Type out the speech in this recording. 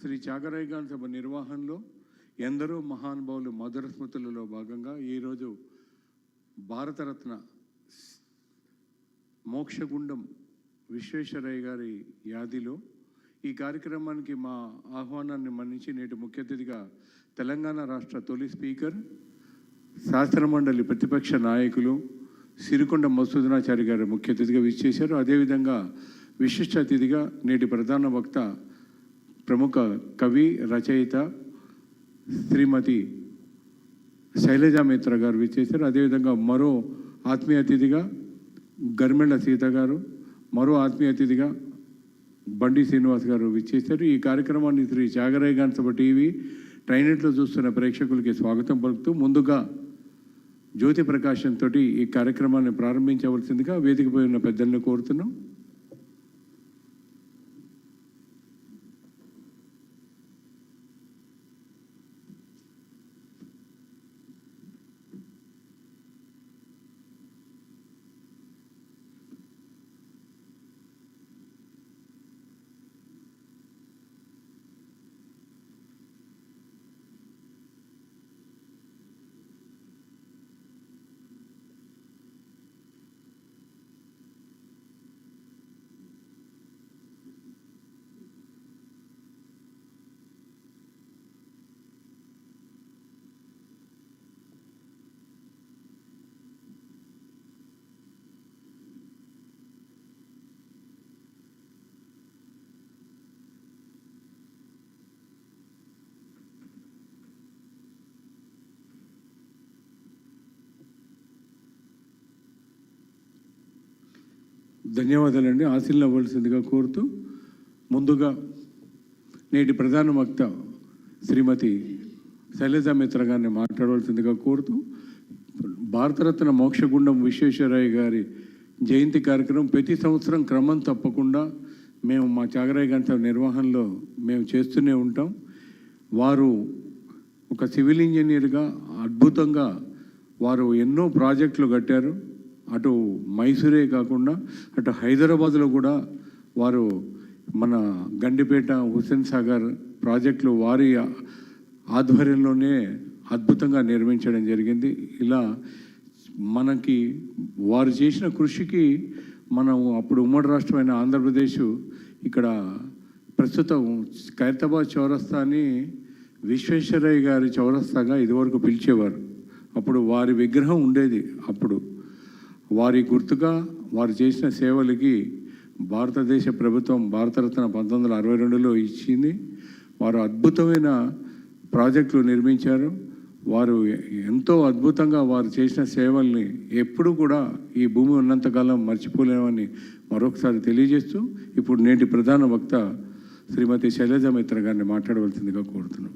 శ్రీ త్యాగరాయగాన సభ నిర్వహణలో ఎందరో మహానుభావులు మధుర స్మృతులలో భాగంగా ఈరోజు భారతరత్న మోక్షగుండం విశ్వేశ్వరయ్య గారి యాదిలో ఈ కార్యక్రమానికి మా ఆహ్వానాన్ని మన్నించి నేటి ముఖ్య అతిథిగా తెలంగాణ రాష్ట్ర తొలి స్పీకర్ శాస్త్రమండలి ప్రతిపక్ష నాయకులు సిరికొండ మసూదనాచారి గారు ముఖ్య అతిథిగా విచ్చేశారు. అదేవిధంగా విశిష్ట అతిథిగా నేటి ప్రధాన వక్త ప్రముఖ కవి రచయిత శ్రీమతి శైలజా మిత్ర గారు విచ్చేశారు. అదేవిధంగా మరో ఆత్మీయ అతిథిగా గర్మెళ్ళ సీత గారు మరో ఆత్మీయ అతిథిగా బండి శ్రీనివాస్ గారు విచ్చేశారు. ఈ కార్యక్రమాన్ని శ్రీ త్యాగరాయ గాన్ సభ టీవీ ట్రైనెట్లో చూస్తున్న ప్రేక్షకులకి స్వాగతం పలుకుతూ ముందుగా జ్యోతి ప్రకాశంతో ఈ కార్యక్రమాన్ని ప్రారంభించవలసిందిగా వేదికపై ఉన్న పెద్దలను కోరుతున్నాం. ధన్యవాదాలండి. ఆశీర్లు అవ్వాల్సిందిగా కోరుతూ ముందుగా నేటి ప్రధాన వక్త శ్రీమతి శైలజా మిత్ర గారిని మాట్లాడవలసిందిగా కోరుతూ భారతరత్న మోక్షగుండం విశ్వేశ్వరయ్య గారి జయంతి కార్యక్రమం ప్రతి సంవత్సరం క్రమం తప్పకుండా మేము మా చాగరాయ గంట నిర్వహణలో మేము చేస్తూనే ఉంటాం. వారు ఒక సివిల్ ఇంజనీర్గా అద్భుతంగా వారు ఎన్నో ప్రాజెక్టులు కట్టారు. అటు మైసూరే కాకుండా అటు హైదరాబాద్లో కూడా వారు మన గండిపేట హుస్సేన్ సాగర్ ప్రాజెక్టులు వారి ఆధ్వర్యంలోనే అద్భుతంగా నిర్మించడం జరిగింది. ఇలా మనకి వారు చేసిన కృషికి మనం అప్పుడు ఉమ్మడి రాష్ట్రమైన ఆంధ్రప్రదేశ్ ఇక్కడ ప్రస్తుతం ఖైరతాబాద్ చౌరస్తాని విశ్వేశ్వరయ్య గారి చౌరస్తాగా ఇదివరకు పిలిచేవారు. అప్పుడు వారి విగ్రహం ఉండేది అప్పుడు. వారి గుర్తుగా వారు చేసిన సేవలకి భారతదేశ ప్రభుత్వం భారతరత్న పంతొమ్మిది వందల అరవై రెండులో ఇచ్చింది. వారు అద్భుతమైన ప్రాజెక్టులు నిర్మించారు. వారు ఎంతో అద్భుతంగా వారు చేసిన సేవల్ని ఎప్పుడూ కూడా ఈ భూమి ఉన్నంతకాలం మర్చిపోలేమని మరొకసారి తెలియజేస్తూ ఇప్పుడు నేటి ప్రధాన వక్త శ్రీమతి శైలజ మిత్ర గారిని మాట్లాడవలసిందిగా కోరుతున్నాం.